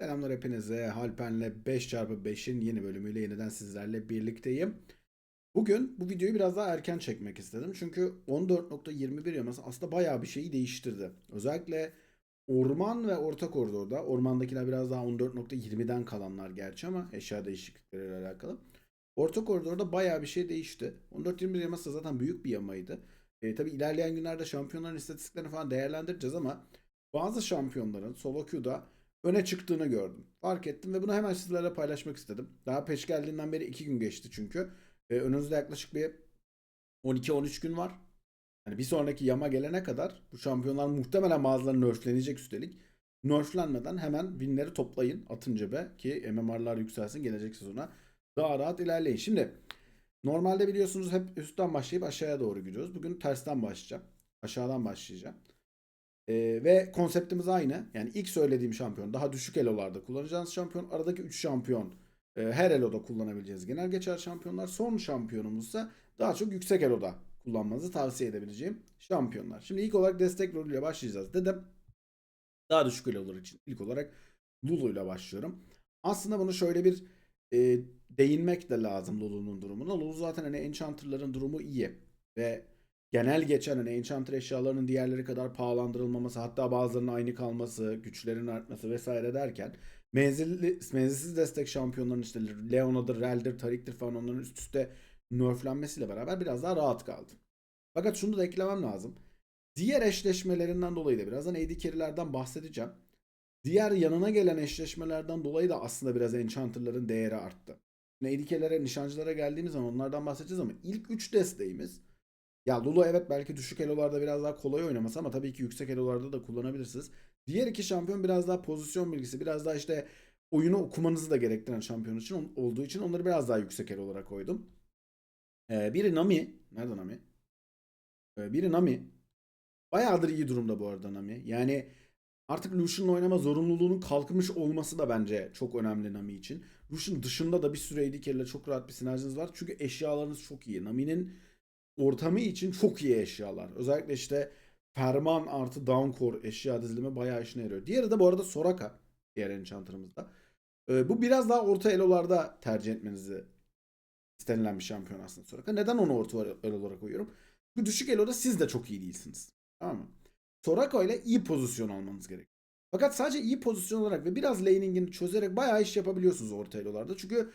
Selamlar hepinize. Halpen'le 5x5'in yeni bölümüyle yeniden sizlerle birlikteyim. Bugün bu videoyu biraz daha erken çekmek istedim. Çünkü 14.21 yaması aslında bayağı bir şeyi değiştirdi. Özellikle orman ve orta koridorda. Ormandakiler biraz daha 14.20'den kalanlar gerçi ama eşya değişiklikleriyle alakalı. Orta koridorda bayağı bir şey değişti. 14.21 yaması zaten büyük bir yamaydı. E, tabii ilerleyen günlerde şampiyonların istatistiklerini falan değerlendireceğiz ama bazı şampiyonların solo queue'da öne çıktığını gördüm. Fark ettim ve bunu hemen sizlerle paylaşmak istedim. Daha peş geldiğinden beri 2 gün geçti çünkü. Ee, önümüzde yaklaşık bir 12-13 gün var. Yani bir sonraki yama gelene kadar bu şampiyonlar muhtemelen bazıları nerflenecek üstelik. Nerflenmeden hemen winleri toplayın atın cebe ki MMR'lar yükselsin gelecek sezona. Daha rahat ilerleyin. Şimdi normalde biliyorsunuz hep üstten başlayıp aşağıya doğru gidiyoruz. Bugün tersten başlayacağım. Aşağıdan başlayacağım. Ee, ve konseptimiz aynı. Yani ilk söylediğim şampiyon daha düşük elolarda kullanacağınız şampiyon. Aradaki 3 şampiyon e, her eloda kullanabileceğiz. Genel geçer şampiyonlar. Son şampiyonumuzsa daha çok yüksek eloda kullanmanızı tavsiye edebileceğim şampiyonlar. Şimdi ilk olarak destek rolüyle başlayacağız dedim. Daha düşük elolar için ilk olarak Lulu ile başlıyorum. Aslında bunu şöyle bir e, değinmek de lazım Lulu'nun durumuna. Lulu zaten hani Enchanter'ların durumu iyi. Ve genel geçen hani Enchanter eşyalarının diğerleri kadar pahalandırılmaması hatta bazılarının aynı kalması, güçlerin artması vesaire derken menzilli, menzilsiz destek şampiyonların işte Leona'dır, Rel'dir, Tarik'tir falan onların üst üste nerflenmesiyle beraber biraz daha rahat kaldı. Fakat şunu da eklemem lazım. Diğer eşleşmelerinden dolayı da birazdan AD carry'lerden bahsedeceğim. Diğer yanına gelen eşleşmelerden dolayı da aslında biraz Enchanter'ların değeri arttı. AD carry'lere, nişancılara geldiğimiz zaman onlardan bahsedeceğiz ama ilk 3 desteğimiz ya Lulu evet belki düşük elolarda biraz daha kolay oynaması ama tabii ki yüksek elolarda da kullanabilirsiniz. Diğer iki şampiyon biraz daha pozisyon bilgisi, biraz daha işte oyunu okumanızı da gerektiren şampiyon için olduğu için onları biraz daha yüksek elo olarak koydum. Ee, biri Nami. Nerede Nami? Ee, biri Nami. Bayağıdır iyi durumda bu arada Nami. Yani artık Lucian'la oynama zorunluluğunun kalkmış olması da bence çok önemli Nami için. Lucian dışında da bir süre AD çok rahat bir sinerjiniz var. Çünkü eşyalarınız çok iyi. Nami'nin ortamı için çok iyi eşyalar. Özellikle işte Ferman artı Downcore eşya dizilimi bayağı işine yarıyor. Diğeri de bu arada Soraka. Diğer enchanter'ımızda. Ee, bu biraz daha orta elolarda tercih etmenizi istenilen bir şampiyon aslında Soraka. Neden onu orta elo olarak koyuyorum? Çünkü düşük eloda siz de çok iyi değilsiniz. Tamam mı? Soraka ile iyi pozisyon almanız gerekiyor. Fakat sadece iyi pozisyon olarak ve biraz laning'ini çözerek bayağı iş yapabiliyorsunuz orta elolarda. Çünkü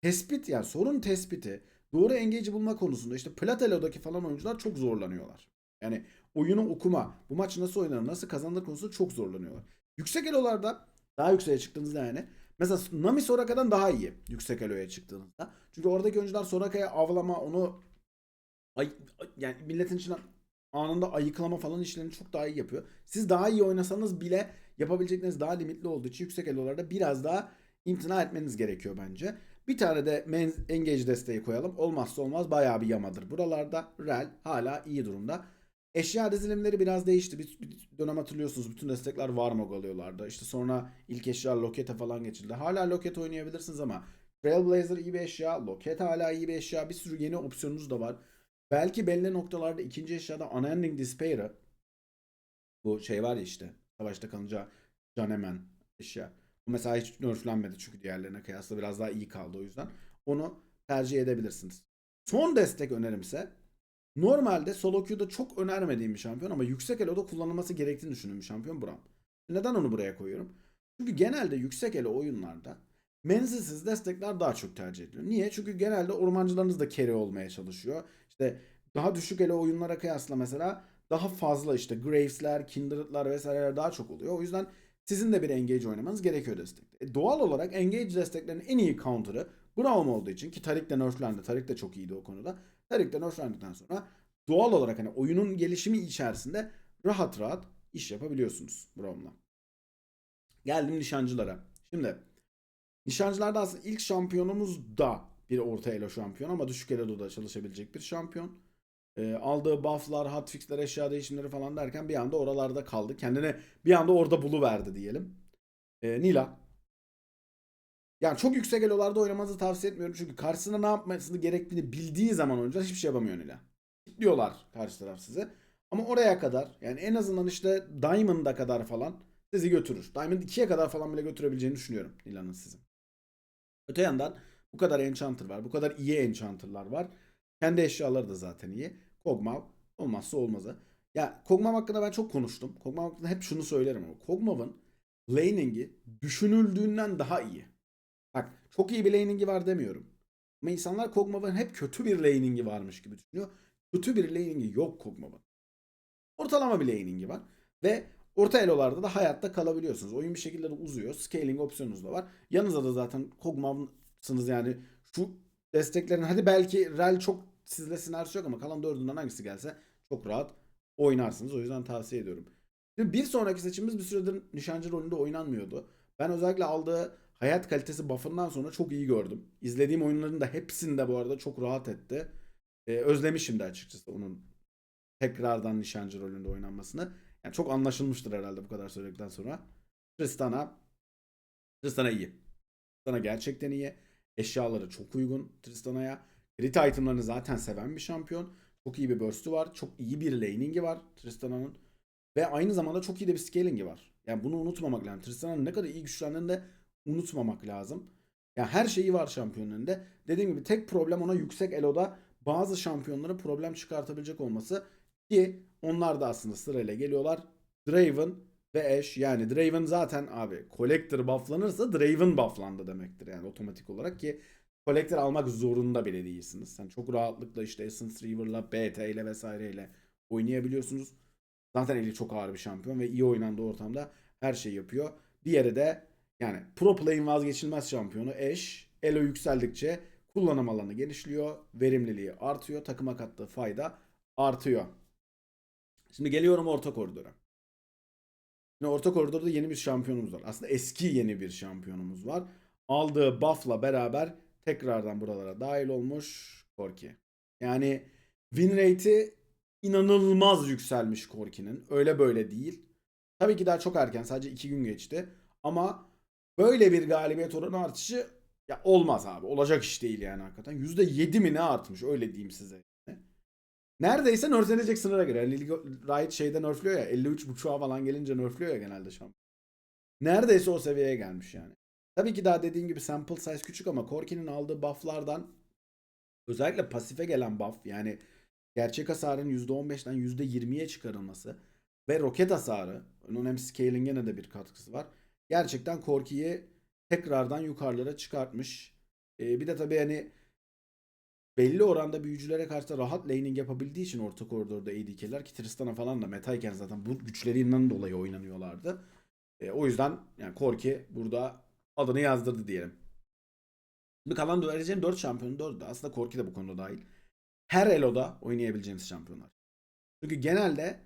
tespit yani sorun tespiti doğru engage'i bulma konusunda işte Platelo'daki falan oyuncular çok zorlanıyorlar. Yani oyunu okuma, bu maç nasıl oynanır, nasıl kazanılır konusunda çok zorlanıyorlar. Yüksek elolarda daha yükseğe çıktığınızda yani mesela Nami Soraka'dan daha iyi yüksek eloya çıktığınızda. Çünkü oradaki oyuncular Soraka'ya avlama, onu ay, yani milletin içine anında ayıklama falan işlerini çok daha iyi yapıyor. Siz daha iyi oynasanız bile yapabilecekleriniz daha limitli olduğu için yüksek elolarda biraz daha imtina etmeniz gerekiyor bence. Bir tane de engage desteği koyalım. Olmazsa olmaz bayağı bir yamadır. Buralarda rel hala iyi durumda. Eşya dizilimleri biraz değişti. Bir, bir dönem hatırlıyorsunuz bütün destekler Varmog alıyorlardı. İşte sonra ilk eşya Loket'e falan geçildi. Hala Loket oynayabilirsiniz ama Trailblazer iyi bir eşya. Loket hala iyi bir eşya. Bir sürü yeni opsiyonunuz da var. Belki belli noktalarda ikinci eşyada Unending Despair'ı bu şey var ya işte savaşta kalınca Canemen eşya. Bu mesela hiç nerflenmedi çünkü diğerlerine kıyasla biraz daha iyi kaldı o yüzden. Onu tercih edebilirsiniz. Son destek önerimse normalde solo queue'da çok önermediğim bir şampiyon ama yüksek elo'da kullanılması gerektiğini düşündüğüm bir şampiyon Braum. Neden onu buraya koyuyorum? Çünkü genelde yüksek elo oyunlarda menzilsiz destekler daha çok tercih ediliyor. Niye? Çünkü genelde ormancılarınız da carry olmaya çalışıyor. İşte daha düşük elo oyunlara kıyasla mesela daha fazla işte Graves'ler, Kindred'lar vesaireler daha çok oluyor. O yüzden sizin de bir engage oynamanız gerekiyor destekte. E, doğal olarak engage desteklerinin en iyi counter'ı Braum olduğu için ki Tarik de nerflendi. Tarik de çok iyiydi o konuda. Tarik de nerflendikten sonra doğal olarak hani oyunun gelişimi içerisinde rahat rahat iş yapabiliyorsunuz Braum'la. Geldim nişancılara. Şimdi nişancılarda aslında ilk şampiyonumuz da bir orta elo şampiyon ama düşük elo'da çalışabilecek bir şampiyon. E, aldığı bufflar, hotfixler, eşya değişimleri falan derken bir anda oralarda kaldı. Kendine bir anda orada buluverdi diyelim. E, Nila. Yani çok yüksek elolarda oynamanızı tavsiye etmiyorum. Çünkü karşısına ne yapmasını gerektiğini bildiği zaman oyuncular hiçbir şey yapamıyor Nila. Diyorlar karşı taraf size. Ama oraya kadar yani en azından işte Diamond'a kadar falan sizi götürür. Diamond 2'ye kadar falan bile götürebileceğini düşünüyorum Nilan'ın sizi. Öte yandan bu kadar enchanter var. Bu kadar iyi enchanter'lar var. Kendi eşyaları da zaten iyi. Kog'Maw olmazsa olmazı. Ya Kog'Maw hakkında ben çok konuştum. Kog'Maw hakkında hep şunu söylerim ama Kog'Maw'ın laning'i düşünüldüğünden daha iyi. Bak çok iyi bir laning'i var demiyorum. Ama insanlar Kog'Maw'ın hep kötü bir laning'i varmış gibi düşünüyor. Kötü bir laning'i yok Kog'Maw'ın. Ortalama bir laning'i var. Ve orta elolarda da hayatta kalabiliyorsunuz. Oyun bir şekilde de uzuyor. Scaling opsiyonunuz da var. Yanınızda da zaten Kog'Maw'sınız yani. Şu desteklerin hadi belki Rel çok sizle sinerjisi yok ama kalan dördünden hangisi gelse çok rahat oynarsınız. O yüzden tavsiye ediyorum. Şimdi bir sonraki seçimimiz bir süredir nişancı rolünde oynanmıyordu. Ben özellikle aldığı hayat kalitesi buff'ından sonra çok iyi gördüm. İzlediğim oyunların da hepsinde bu arada çok rahat etti. Ee, özlemişim de açıkçası onun tekrardan nişancı rolünde oynanmasını. Yani çok anlaşılmıştır herhalde bu kadar söyledikten sonra. Tristana Tristana iyi. Tristana gerçekten iyi. Eşyaları çok uygun Tristana'ya. Crit itemlarını zaten seven bir şampiyon. Çok iyi bir burst'ü var. Çok iyi bir laning'i var Tristana'nın. Ve aynı zamanda çok iyi de bir scaling'i var. Yani bunu unutmamak lazım. Tristana'nın ne kadar iyi güçlendiğini de unutmamak lazım. Yani her şeyi var şampiyonun önünde. Dediğim gibi tek problem ona yüksek eloda bazı şampiyonlara problem çıkartabilecek olması ki onlar da aslında sırayla geliyorlar. Draven ve Ashe yani Draven zaten abi Collector bufflanırsa Draven bufflandı demektir yani otomatik olarak ki Collector almak zorunda bile değilsiniz. Sen çok rahatlıkla işte Essence Reaver'la, BT ile vesaireyle oynayabiliyorsunuz. Zaten eli çok ağır bir şampiyon ve iyi oynandığı ortamda her şeyi yapıyor. Diğeri de yani pro play'in vazgeçilmez şampiyonu Ashe. Elo yükseldikçe kullanım alanı genişliyor, verimliliği artıyor, takıma kattığı fayda artıyor. Şimdi geliyorum orta koridora. Şimdi orta koridorda yeni bir şampiyonumuz var. Aslında eski yeni bir şampiyonumuz var. Aldığı buff'la beraber tekrardan buralara dahil olmuş Korki. Yani win rate'i inanılmaz yükselmiş Korki'nin. Öyle böyle değil. Tabii ki daha çok erken. Sadece 2 gün geçti. Ama böyle bir galibiyet oranı artışı ya olmaz abi. Olacak iş değil yani hakikaten. %7 mi ne artmış öyle diyeyim size. Neredeyse nerflenecek sınıra göre. Yani Riot şeyde nerfliyor ya 53.5'a falan gelince nerfliyor ya genelde şampiyon. Neredeyse o seviyeye gelmiş yani. Tabii ki daha dediğim gibi sample size küçük ama Corki'nin aldığı bufflardan özellikle pasife gelen buff yani gerçek hasarın %15'den %20'ye çıkarılması ve roket hasarı hem scaling'e de bir katkısı var. Gerçekten Corki'yi tekrardan yukarılara çıkartmış. Ee, bir de tabii hani belli oranda büyücülere karşı rahat laning yapabildiği için orta koridorda ADC'ler ki Tristana falan da metayken zaten bu güçlerinden dolayı oynanıyorlardı. E, o yüzden yani Korki burada adını yazdırdı diyelim. Şimdi kalan vereceğim 4 şampiyonun 4'ü de aslında Korki de bu konuda dahil. Her eloda oynayabileceğiniz şampiyonlar. Çünkü genelde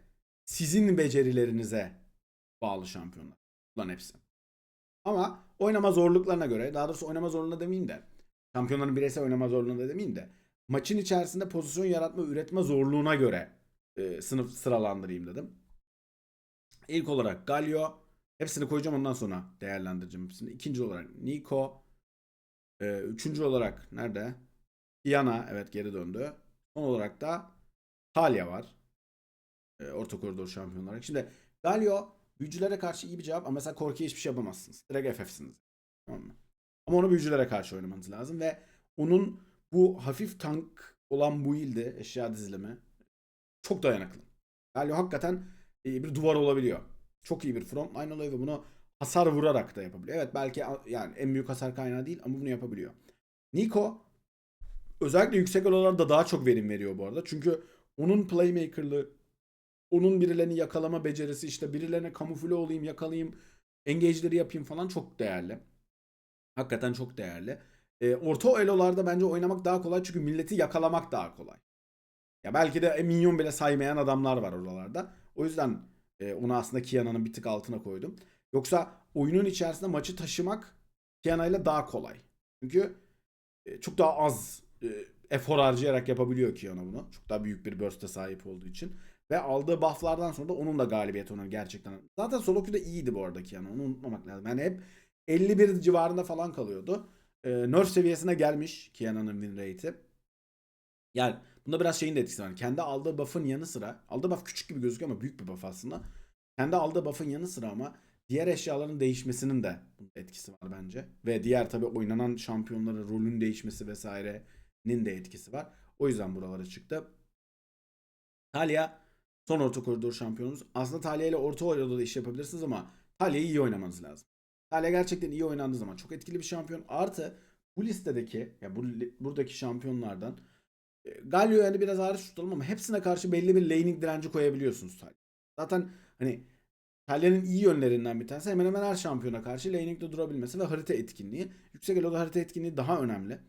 sizin becerilerinize bağlı şampiyonlar. Lan hepsi. Ama oynama zorluklarına göre, daha doğrusu oynama zorluğuna demeyeyim de, şampiyonların bireysel oynama zorluğuna demeyeyim de, maçın içerisinde pozisyon yaratma, üretme zorluğuna göre e, sınıf sıralandırayım dedim. İlk olarak Galio, hepsini koyacağım ondan sonra değerlendireceğim hepsini. İkinci olarak Nico, e, üçüncü olarak nerede? Diana, evet geri döndü. Son olarak da Talia var. E, orta koridor şampiyon olarak. Şimdi Galio büyücülere karşı iyi bir cevap ama mesela Korki'ye hiçbir şey yapamazsınız. Direkt FF'siniz. Tamam mı? Ama onu büyücülere karşı oynamanız lazım ve onun bu hafif tank olan bu ilde eşya dizilimi çok dayanıklı. Galio hakikaten e, bir duvar olabiliyor. Çok iyi bir frontline oluyor ve bunu hasar vurarak da yapabiliyor. Evet belki yani en büyük hasar kaynağı değil ama bunu yapabiliyor. Nico özellikle yüksek olalarda daha çok verim veriyor bu arada. Çünkü onun playmakerlığı, onun birilerini yakalama becerisi, işte birilerine kamufle olayım, yakalayayım, engage'leri yapayım falan çok değerli. Hakikaten çok değerli. E, orta elolarda bence oynamak daha kolay çünkü milleti yakalamak daha kolay. Ya belki de minyon bile saymayan adamlar var oralarda. O yüzden e, onu aslında Kiana'nın bir tık altına koydum. Yoksa oyunun içerisinde maçı taşımak Kiana ile daha kolay. Çünkü e, çok daha az e, efor harcayarak yapabiliyor Kiana bunu. Çok daha büyük bir burst'e sahip olduğu için. Ve aldığı bufflardan sonra da onun da galibiyet onu gerçekten. Zaten solo queue'da iyiydi bu arada Kiana. Onu unutmamak lazım. Yani hep 51 civarında falan kalıyordu. E, nerf seviyesine gelmiş Kiana'nın win rate'i. Yani bunda biraz şeyin de etkisi var. Kendi aldığı buff'ın yanı sıra aldığı buff küçük gibi gözüküyor ama büyük bir buff aslında. Kendi aldığı buff'ın yanı sıra ama diğer eşyaların değişmesinin de etkisi var bence. Ve diğer tabii oynanan şampiyonların rolün değişmesi vesairenin de etkisi var. O yüzden buralara çıktı. Talia son orta koridor şampiyonumuz. Aslında Talia ile orta koridorda da iş yapabilirsiniz ama Talia'yı iyi oynamanız lazım. Talia gerçekten iyi oynandığı zaman çok etkili bir şampiyon. Artı bu listedeki ya bu buradaki şampiyonlardan e, Galio yani biraz hariç tutalım ama hepsine karşı belli bir laning direnci koyabiliyorsunuz. Zaten hani Talya'nın iyi yönlerinden bir tanesi hemen hemen her şampiyona karşı laning'de durabilmesi ve harita etkinliği. Yüksek eloda harita etkinliği daha önemli.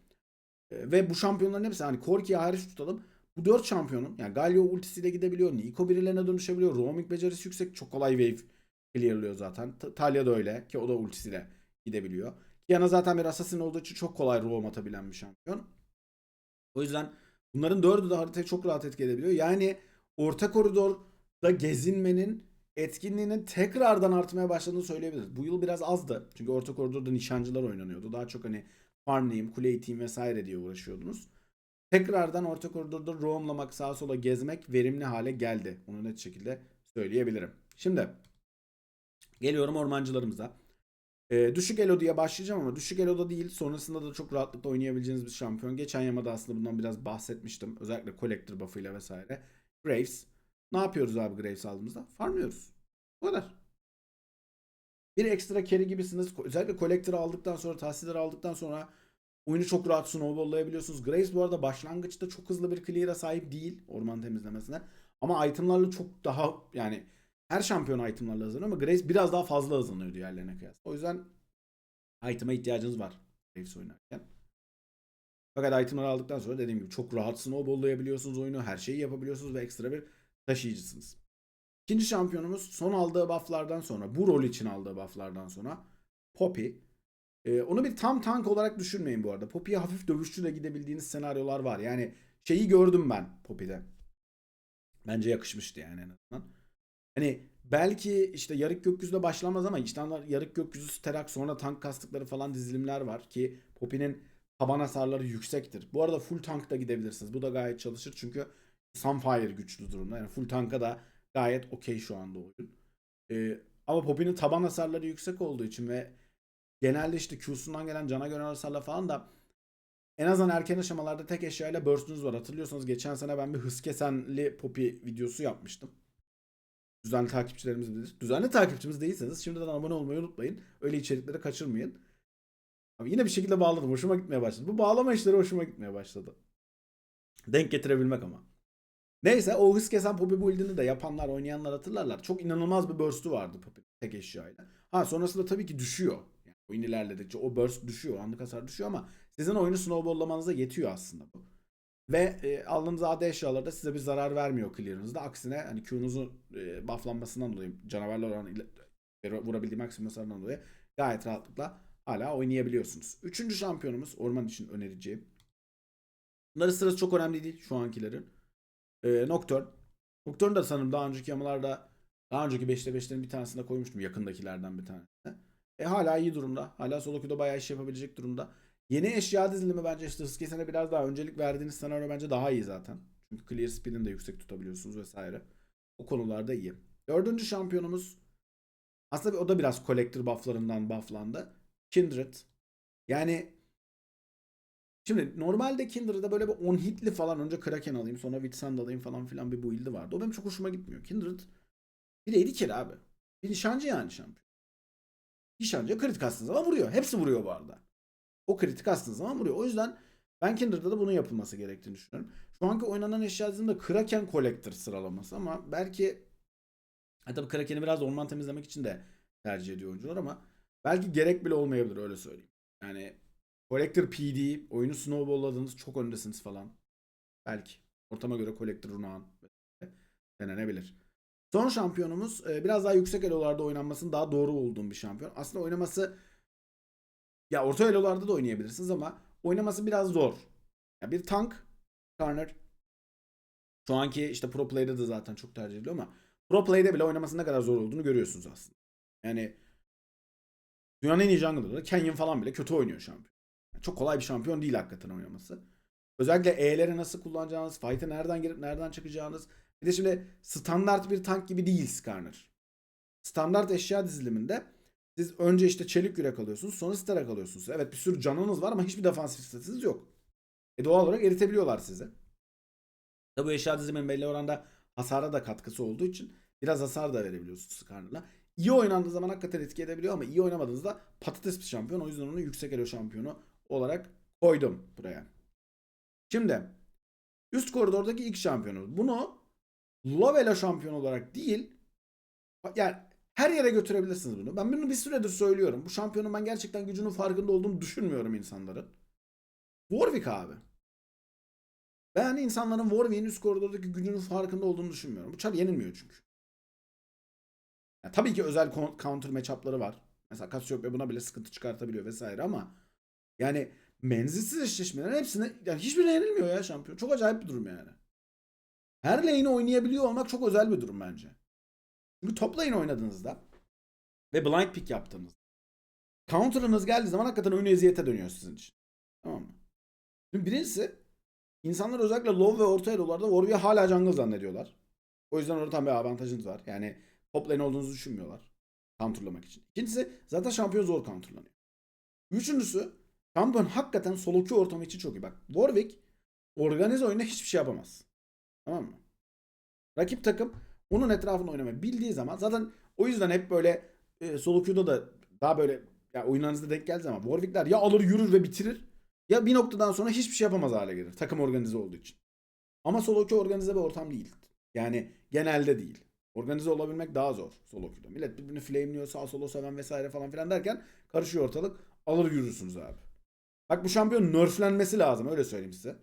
E, Ve bu şampiyonların hepsi hani Korki'yi hariç tutalım. Bu 4 şampiyonun yani Galio ultisiyle gidebiliyor. Nico birilerine dönüşebiliyor. Roaming becerisi yüksek. Çok kolay wave clearlıyor zaten. Ta- Talia da öyle ki o da ultisiyle gidebiliyor. Kiana zaten bir assassin olduğu için çok kolay roam atabilen bir şampiyon. O yüzden bunların dördü de haritayı çok rahat etki edebiliyor. Yani orta koridorda gezinmenin etkinliğinin tekrardan artmaya başladığını söyleyebiliriz. Bu yıl biraz azdı. Çünkü orta koridorda nişancılar oynanıyordu. Daha çok hani farmlayayım, kule iteyim vesaire diye uğraşıyordunuz. Tekrardan orta koridorda roamlamak, sağa sola gezmek verimli hale geldi. Onu net şekilde söyleyebilirim. Şimdi geliyorum ormancılarımıza. Ee, düşük elo diye başlayacağım ama düşük eloda değil. Sonrasında da çok rahatlıkla oynayabileceğiniz bir şampiyon. Geçen yamada aslında bundan biraz bahsetmiştim. Özellikle collector buff'ıyla vesaire. Graves. Ne yapıyoruz abi Graves aldığımızda? Farmlıyoruz. Bu kadar. Bir ekstra carry gibisiniz. Özellikle collector'ı aldıktan sonra, tahsilleri aldıktan sonra oyunu çok rahat snowball'layabiliyorsunuz. Graves bu arada başlangıçta çok hızlı bir clear'a sahip değil orman temizlemesine. Ama itemlarla çok daha yani her şampiyon itemlarla hızlanıyor ama Graves biraz daha fazla hızlanıyor diğerlerine kıyasla. O yüzden item'a ihtiyacınız var Graves oynarken. Fakat itemları aldıktan sonra dediğim gibi çok rahat snowball'layabiliyorsunuz oyunu. Her şeyi yapabiliyorsunuz ve ekstra bir taşıyıcısınız. İkinci şampiyonumuz son aldığı bufflardan sonra, bu rol için aldığı bufflardan sonra Poppy. Ee, onu bir tam tank olarak düşünmeyin bu arada. Poppy'ye hafif dövüşçü de gidebildiğiniz senaryolar var. Yani şeyi gördüm ben Poppy'de. Bence yakışmıştı yani en azından. Hani belki işte yarık gökyüzüde başlamaz ama işte yarık gökyüzü sterak sonra tank kastıkları falan dizilimler var ki Poppy'nin taban hasarları yüksektir. Bu arada full tank da gidebilirsiniz. Bu da gayet çalışır çünkü Sunfire güçlü durumda. Yani full tanka da gayet okey şu anda oyun. Ee, ama Poppy'nin taban hasarları yüksek olduğu için ve genelde işte Q'sundan gelen cana göre hasarla falan da en azından erken aşamalarda tek eşyayla burst'ünüz var. Hatırlıyorsanız geçen sene ben bir hız kesenli Poppy videosu yapmıştım. Düzenli takipçilerimiz bilir. Düzenli takipçimiz değilseniz şimdiden abone olmayı unutmayın. Öyle içerikleri kaçırmayın. Abi yine bir şekilde bağladım. Hoşuma gitmeye başladı. Bu bağlama işleri hoşuma gitmeye başladı. Denk getirebilmek ama. Neyse o hız kesen Poppy build'ini de yapanlar oynayanlar hatırlarlar. Çok inanılmaz bir burst'u vardı Poppy tek eşyayla. Ha sonrasında tabii ki düşüyor. Yani oyun ilerledikçe o burst düşüyor. Anlık hasar düşüyor ama sizin oyunu snowball'lamanıza yetiyor aslında bu. Ve e, aldığınız AD eşyaları da size bir zarar vermiyor clear'ınızda. Aksine hani Q'nuzun e, bufflanmasından dolayı canavarlar olan ile- vurabildiği maksimum hasarından dolayı gayet rahatlıkla hala oynayabiliyorsunuz. Üçüncü şampiyonumuz orman için önereceğim. Bunların sırası çok önemli değil şu ankilerin. E, Nocturne. Nocturne da sanırım daha önceki yamalarda daha önceki 5'te 5'lerin bir tanesinde koymuştum yakındakilerden bir tanesine. E, hala iyi durumda. Hala solo queue'da bayağı iş yapabilecek durumda. Yeni eşya dizilimi bence işte hız biraz daha öncelik verdiğiniz senaryo bence daha iyi zaten. Çünkü clear speed'ini de yüksek tutabiliyorsunuz vesaire. O konularda iyi. Dördüncü şampiyonumuz aslında o da biraz collector bufflarından bufflandı. Kindred. Yani şimdi normalde Kindred'da böyle bir 10 hitli falan önce Kraken alayım sonra Vitsand alayım falan filan bir build'i vardı. O benim çok hoşuma gitmiyor. Kindred bir de kere abi. Bir nişancı yani şampiyon. Nişancı kritik kastığınız zaman vuruyor. Hepsi vuruyor bu arada. O kritik attığınız zaman vuruyor. O yüzden ben Kindred'da da bunun yapılması gerektiğini düşünüyorum. Şu anki oynanan eşya diziminde Kraken Collector sıralaması ama belki ha tabii Kraken'i biraz orman temizlemek için de tercih ediyor oyuncular ama belki gerek bile olmayabilir öyle söyleyeyim. Yani Collector PD oyunu snowball'ladığınız çok öndesiniz falan. Belki. Ortama göre Collector Runağan denenebilir. Son şampiyonumuz e, biraz daha yüksek elolarda oynanmasının daha doğru olduğum bir şampiyon. Aslında oynaması ya orta elolarda da oynayabilirsiniz ama oynaması biraz zor. Ya bir tank Garner şu anki işte pro play'de de zaten çok tercih ediliyor ama pro play'de bile oynaması ne kadar zor olduğunu görüyorsunuz aslında. Yani dünyanın en iyi jungler'ları Canyon falan bile kötü oynuyor şampiyon. Yani çok kolay bir şampiyon değil hakikaten oynaması. Özellikle E'leri nasıl kullanacağınız, fight'e nereden girip nereden çıkacağınız. Bir de şimdi standart bir tank gibi değil Skarner. standart eşya diziliminde siz önce işte çelik yürek alıyorsunuz sonra starak alıyorsunuz. Evet bir sürü canınız var ama hiçbir defansif statınız yok. E doğal olarak eritebiliyorlar sizi. Tabi bu eşya diziliminin belli oranda hasara da katkısı olduğu için biraz hasar da verebiliyorsunuz Skarner'la. İyi oynandığı zaman hakikaten etki edebiliyor ama iyi oynamadığınızda patates bir şampiyon. O yüzden onu yüksek elo şampiyonu olarak koydum buraya. Şimdi üst koridordaki ilk şampiyonumuz. Bunu low elo şampiyon olarak değil yani her yere götürebilirsiniz bunu. Ben bunu bir süredir söylüyorum. Bu şampiyonun ben gerçekten gücünün farkında olduğunu düşünmüyorum insanların. Warwick abi. Ben insanların Warwick'in üst koridordaki gücünün farkında olduğunu düşünmüyorum. Bu çar yenilmiyor çünkü. Ya tabii ki özel counter matchup'ları var. Mesela Cassiopeia buna bile sıkıntı çıkartabiliyor vesaire ama yani menzilsiz eşleşmelerin hepsine yani hiçbirine yenilmiyor ya şampiyon. Çok acayip bir durum yani. Her lane'i oynayabiliyor olmak çok özel bir durum bence. Çünkü top lane oynadığınızda ve blind pick yaptığınızda counter'ınız geldiği zaman hakikaten oyun eziyete dönüyor sizin için. Tamam mı? Şimdi birincisi insanlar özellikle low ve orta elo'larda Warwick'i hala jungle zannediyorlar. O yüzden orada tam bir avantajınız var. Yani top lane olduğunuzu düşünmüyorlar. Counterlamak için. İkincisi zaten şampiyon zor counterlanıyor. Üçüncüsü şampiyon hakikaten solo queue ortamı için çok iyi. Bak Warwick organize oyunda hiçbir şey yapamaz. Tamam mı? Rakip takım onun etrafında oynamayı bildiği zaman zaten o yüzden hep böyle e, solo queue'da da daha böyle ya oyunlarınızda denk geldiği zaman Warwick'ler ya alır yürür ve bitirir ya bir noktadan sonra hiçbir şey yapamaz hale gelir. Takım organize olduğu için. Ama solo queue organize bir ortam değil. Yani genelde değil. Organize olabilmek daha zor solo queue'da. Millet birbirini flameliyor, sağ solo seven vesaire falan filan derken karışıyor ortalık. Alır yürürsünüz abi. Bak bu şampiyon nerflenmesi lazım öyle söyleyeyim size.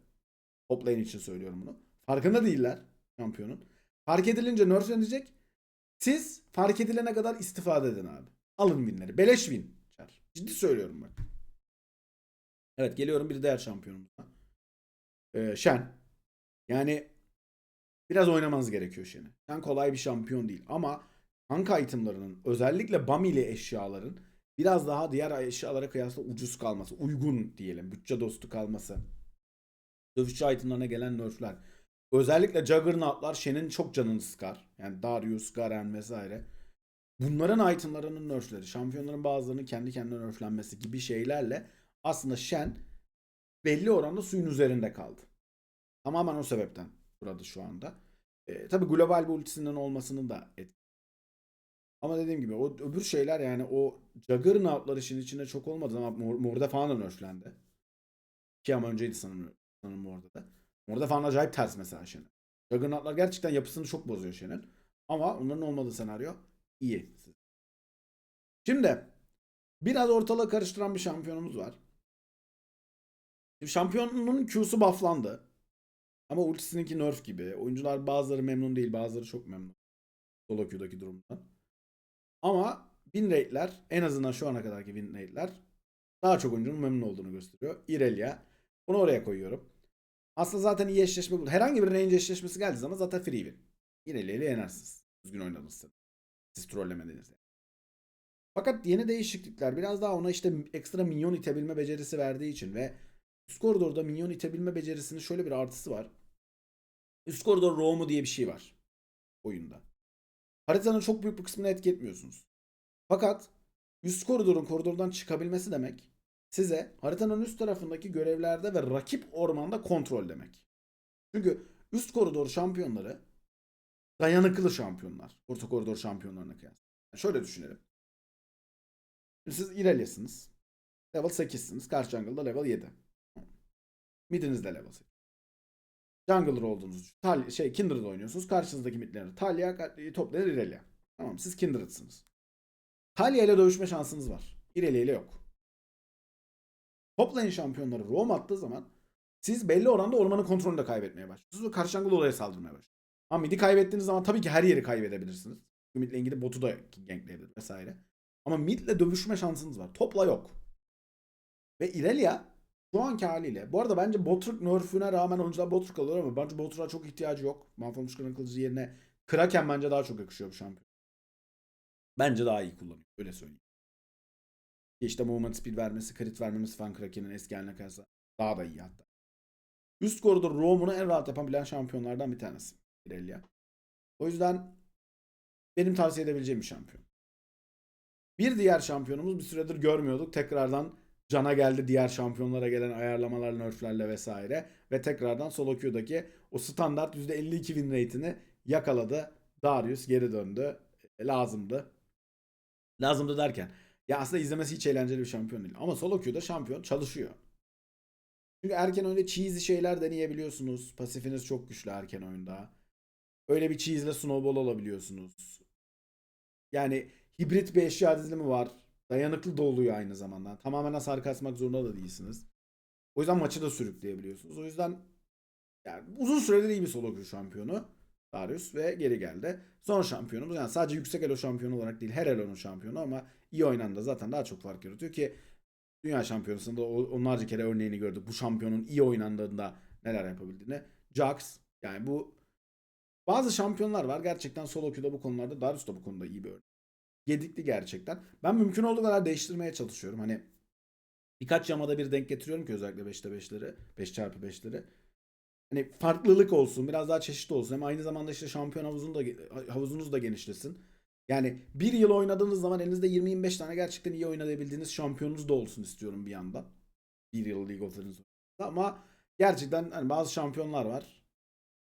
Top lane için söylüyorum bunu. Farkında değiller şampiyonun. Fark edilince nerflenecek. Siz fark edilene kadar istifade edin abi. Alın winleri. Beleş win. Ciddi söylüyorum bak. Evet geliyorum bir diğer şampiyonumuza. Ee, Shen. Yani biraz oynamanız gerekiyor Shen'i. Shen kolay bir şampiyon değil ama kanka itemlarının özellikle Bamili eşyaların biraz daha diğer eşyalara kıyasla ucuz kalması, uygun diyelim, bütçe dostu kalması. Dövüşçü itemlarına gelen nerfler. Özellikle Juggernaut'lar Shen'in çok canını sıkar. Yani Darius, Garen vesaire. Bunların itemlarının nerfleri, şampiyonların bazılarının kendi kendine nerflenmesi gibi şeylerle aslında Shen belli oranda suyun üzerinde kaldı. Tamamen o sebepten burada şu anda. E, tabii global bir ultisinin olmasının da etkisi. Ama dediğim gibi o öbür şeyler yani o Juggernaut'lar işin içinde çok olmadı ama Mor- Mor'da falan da nerflendi. Ki ama önceydi sanırım, sanırım Mor'da da. Mor'da falan acayip ters mesela Shen'in. Juggernaut'lar gerçekten yapısını çok bozuyor Shen'in. Ama onların olmadığı senaryo iyi. Şimdi biraz ortalığı karıştıran bir şampiyonumuz var. Şimdi şampiyonun Q'su bufflandı. Ama ultisininki nerf gibi. Oyuncular bazıları memnun değil, bazıları çok memnun. Solo queue'daki durumdan. Ama win rate'ler en azından şu ana kadarki win rate'ler daha çok oyuncunun memnun olduğunu gösteriyor. Irelia. Bunu oraya koyuyorum. Aslında zaten iyi eşleşme bu. Herhangi bir range eşleşmesi geldiği zaman zaten free win. Irelia ile yenersiniz. Düzgün oynadınız. Siz trollemediniz. Yani. Fakat yeni değişiklikler biraz daha ona işte ekstra minyon itebilme becerisi verdiği için ve üst koridorda minyon itebilme becerisinin şöyle bir artısı var. Üst koridor roam'u diye bir şey var oyunda. Haritanın çok büyük bir kısmını etki etmiyorsunuz. Fakat üst koridorun koridordan çıkabilmesi demek size haritanın üst tarafındaki görevlerde ve rakip ormanda kontrol demek. Çünkü üst koridor şampiyonları dayanıklı şampiyonlar. Orta koridor şampiyonlarına kıyasla. Yani şöyle düşünelim. Siz İrelia'sınız. Level 8'siniz. Karşı jungle'da level 7. Mid'iniz de level 8. Jungler olduğunuz. Tal şey Kindred oynuyorsunuz. Karşınızdaki midleri Talia, top laner Irelia. Tamam siz Kindred'sınız. Talia ile dövüşme şansınız var. Irelia ile yok. Top lane şampiyonları roam attığı zaman siz belli oranda ormanın kontrolünü de kaybetmeye başlıyorsunuz. Ve karşı oraya saldırmaya başlıyor. Ama mid'i kaybettiğiniz zaman tabii ki her yeri kaybedebilirsiniz. Mid lane'e gidip botu da gankleyebilir vesaire. Ama mid'le dövüşme şansınız var. Topla yok. Ve Irelia şu anki haliyle. Bu arada bence Botruk nerf'üne rağmen oyuncular Botruk alıyor ama bence Botruk'a çok ihtiyacı yok. Mahvolmuş Kıran Kılıcı yerine Kraken bence daha çok yakışıyor bu şampiyon. Bence daha iyi kullanıyor. Öyle söyleyeyim. İşte movement speed vermesi, crit vermemesi falan Kraken'in eski haline daha da iyi hatta. Üst koridor roam'unu en rahat yapabilen şampiyonlardan bir tanesi. Irelia. O yüzden benim tavsiye edebileceğim bir şampiyon. Bir diğer şampiyonumuz bir süredir görmüyorduk. Tekrardan cana geldi diğer şampiyonlara gelen ayarlamalar, nerflerle vesaire. Ve tekrardan solo queue'daki o standart %52 win rate'ini yakaladı. Darius geri döndü. E, lazımdı. Lazımdı derken. Ya aslında izlemesi hiç eğlenceli bir şampiyon değil. Ama solo queue'da şampiyon çalışıyor. Çünkü erken oyunda cheesy şeyler deneyebiliyorsunuz. Pasifiniz çok güçlü erken oyunda. Öyle bir cheese'le snowball alabiliyorsunuz. Yani hibrit bir eşya dizilimi var. Dayanıklı da oluyor aynı zamanda. Tamamen hasar kasmak zorunda da değilsiniz. O yüzden maçı da sürükleyebiliyorsunuz. O yüzden yani uzun süredir iyi bir solo queue şampiyonu. Darius ve geri geldi. Son şampiyonumuz yani sadece yüksek elo şampiyonu olarak değil her elonun şampiyonu ama iyi oynan da zaten daha çok fark yaratıyor ki Dünya Şampiyonası'nda onlarca kere örneğini gördük. Bu şampiyonun iyi oynandığında neler yapabildiğini. Jax yani bu bazı şampiyonlar var gerçekten solo queue'da bu konularda Darius da bu konuda iyi bir örnek. Gedikli gerçekten. Ben mümkün olduğu kadar değiştirmeye çalışıyorum. Hani birkaç yamada bir denk getiriyorum ki özellikle 5'te 5'leri, 5x5'leri. Hani farklılık olsun, biraz daha çeşitli olsun. Hem aynı zamanda işte şampiyon havuzun da havuzunuz da genişlesin. Yani bir yıl oynadığınız zaman elinizde 20-25 tane gerçekten iyi oynayabildiğiniz şampiyonunuz da olsun istiyorum bir yandan. Bir yıl League of Legends. Ama gerçekten hani bazı şampiyonlar var.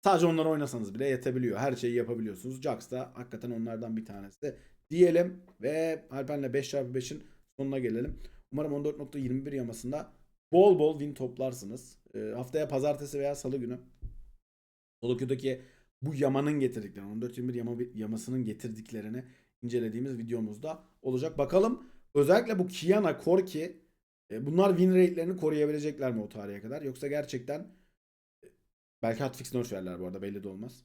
Sadece onları oynasanız bile yetebiliyor. Her şeyi yapabiliyorsunuz. Jax da hakikaten onlardan bir tanesi. Diyelim ve Alpen'le 5x5'in sonuna gelelim. Umarım 14.21 yamasında bol bol win toplarsınız. Ee, haftaya pazartesi veya salı günü Solokyu'daki bu yamanın getirdiklerini, 14-21 yama, yamasının getirdiklerini incelediğimiz videomuzda olacak. Bakalım özellikle bu Kiana, Korki e, bunlar win rate'lerini koruyabilecekler mi o tarihe kadar? Yoksa gerçekten e, belki hotfix nerf yerler bu arada belli de olmaz.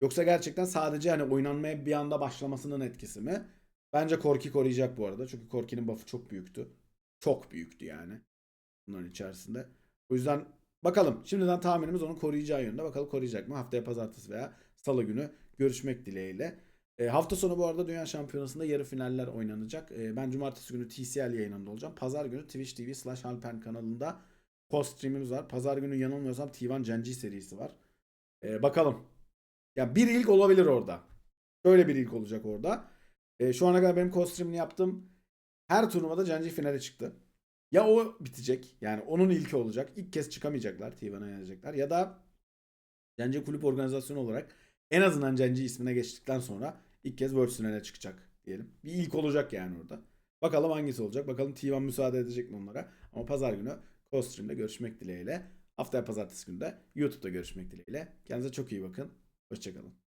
Yoksa gerçekten sadece hani oynanmaya bir anda başlamasının etkisi mi? Bence Korki koruyacak bu arada. Çünkü Korki'nin buff'ı çok büyüktü. Çok büyüktü yani. Bunların içerisinde. O yüzden bakalım. Şimdiden tahminimiz onu koruyacağı yönde. Bakalım koruyacak mı? Haftaya pazartesi veya salı günü görüşmek dileğiyle. E, hafta sonu bu arada Dünya Şampiyonası'nda yarı finaller oynanacak. E, ben cumartesi günü TCL yayınında olacağım. Pazar günü Twitch TV slash Alpen kanalında post streamimiz var. Pazar günü yanılmıyorsam T1 Genji serisi var. E, bakalım. Ya bir ilk olabilir orada. Şöyle bir ilk olacak orada. E, şu ana kadar benim post streamini yaptım. Her turnuvada Genji finale çıktı. Ya o bitecek. Yani onun ilki olacak. İlk kez çıkamayacaklar. T1'a gelecekler. Ya da Genci kulüp organizasyonu olarak en azından Genci ismine geçtikten sonra ilk kez World Final'e çıkacak diyelim. Bir ilk olacak yani orada. Bakalım hangisi olacak. Bakalım T1 müsaade edecek mi onlara. Ama pazar günü Co-Stream'de görüşmek dileğiyle. Haftaya pazartesi günü de YouTube'da görüşmek dileğiyle. Kendinize çok iyi bakın. Hoşçakalın.